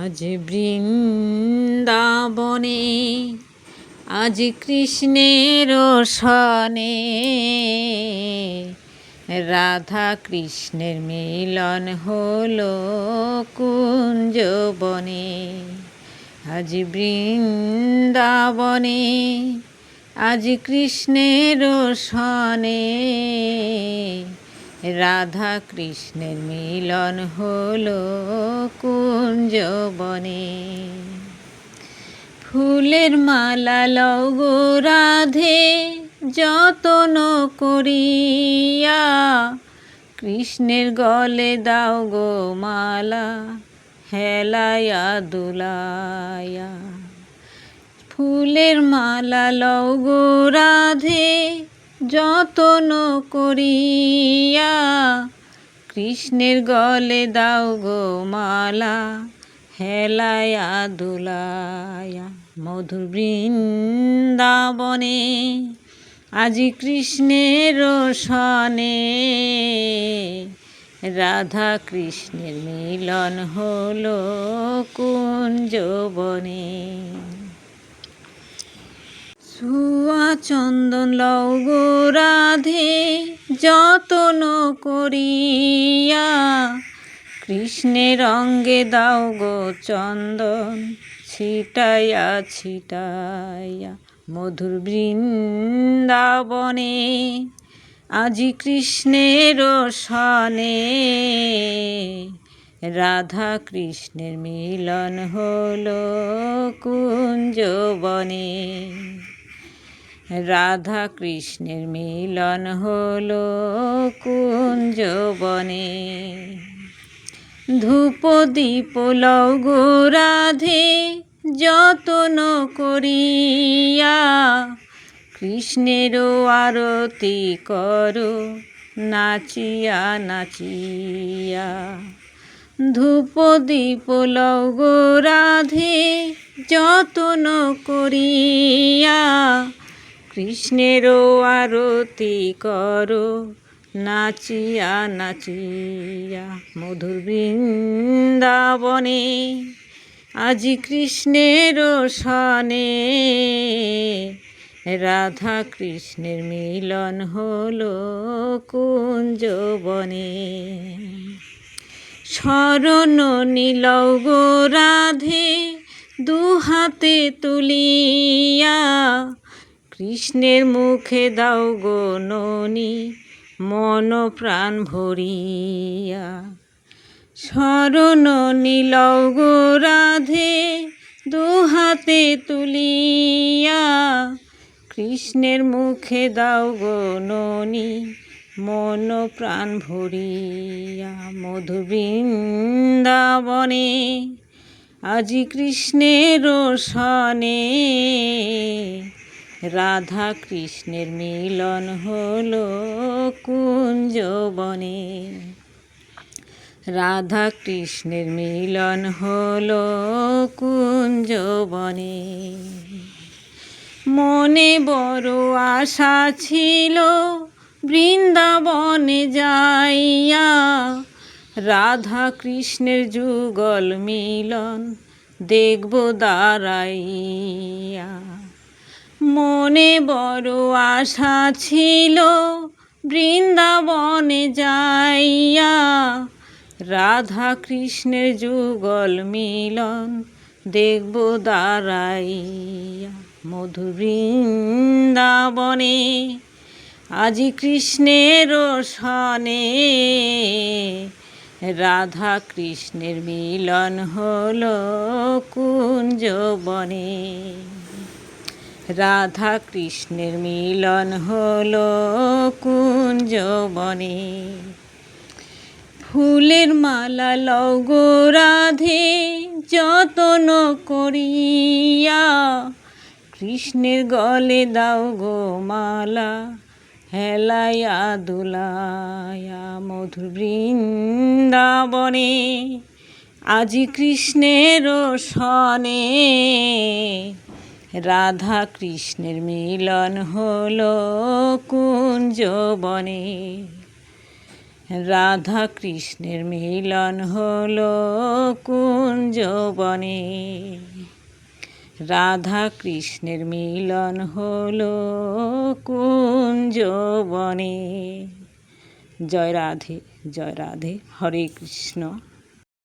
আজ বৃন্দাবনে, আজ কৃষ্ণের সনে, রাধা কৃষ্ণের মিলন হলো কুঞ্জবনে। আজ বৃন্দাবনে, আজ কৃষ্ণের সনে, রাধা কৃষ্ণের মিলন হলো কুঞ্জবনে ফুলের মালা লও গো রাধে, যতন করিয়া কৃষ্ণের গলে দাও গো মালা, হেলায়া দুলায়া ফুলের মালা লও রাধে, যতন করিয়া কৃষ্ণের গলে দাও গো মালা হেলায়া দুলায়া মধুর বৃন্দাবনে, আজি কৃষ্ণের সনে রাধা কৃষ্ণের মিলন হলো কুঞ্জবনে সুয়া চন্দন লও গো রাধে, যতন করিয়া কৃষ্ণের অঙ্গে দাও গো চন্দন, ছিটাইয়া ছিটাইয়া মধুর বৃন্দাবনে। আজি কৃষ্ণের সনে রাধা কৃষ্ণের মিলন হলো কুঞ্জবনে। রাধা কৃষ্ণের মিলন হলো কুঞ্জবনে। ধূপ দীপ লঘু রাধে, যতন করিয়া কৃষ্ণেরও আরতি করো, নাচিয়া নাচিয়া। ধূপ দীপ লঘু রাধে, যতন করিয়া কৃষ্ণেরও আরতি করো নাচিয়া নাচিয়া মধুর বৃন্দাবনে, আজি কৃষ্ণের সনে রাধা কৃষ্ণের মিলন হলো কুঞ্জবনে। শরণ নীল গো রাধে, দু হাতে তুলিয়া, কৃষ্ণের মুখে দাও গো ননি মন প্রাণ ভরিয়া। শরণ নীল রাধে দু হাতে তুলিয়া। কৃষ্ণের মুখে দাও গো ননি, মন প্রাণ ভরিয়া। মধুবৃন্দাবনে আজি কৃষ্ণের সনে রাধা কৃষ্ণের মিলন হলো কুঞ্জবনে। রাধা কৃষ্ণের মিলন হলো কুঞ্জবনে। মনে বড় আশা ছিল, বৃন্দাবনে যাইয়া রাধা কৃষ্ণের যুগল মিলন দেখব দাঁড়াইয়া। মনে বড় আশা ছিল বৃন্দাবনে যাইয়া রাধা কৃষ্ণের যুগল মিলন দেখব দাঁড়াইয়া মধু বৃন্দাবনে। আজি কৃষ্ণের সনে রাধা কৃষ্ণের মিলন হলো কুঞ্জবনে রাধা কৃষ্ণের মিলন হলো কুঞ্জবনে। ফুলের মালা লগো রাধে যতন করিয়া, কৃষ্ণের গলে দাও গো মালা হেলায়া দুলায়া মধুর বৃন্দাবনে। আজি কৃষ্ণের সনে রাধা কৃষ্ণের মিলন হলো কুঞ্জবনে। রাধা কৃষ্ণের মিলন হলো কুঞ্জবনে। রাধা কৃষ্ণের মিলন হলো কুঞ্জবনে। জয় রাধে জয় রাধে, হরে কৃষ্ণ।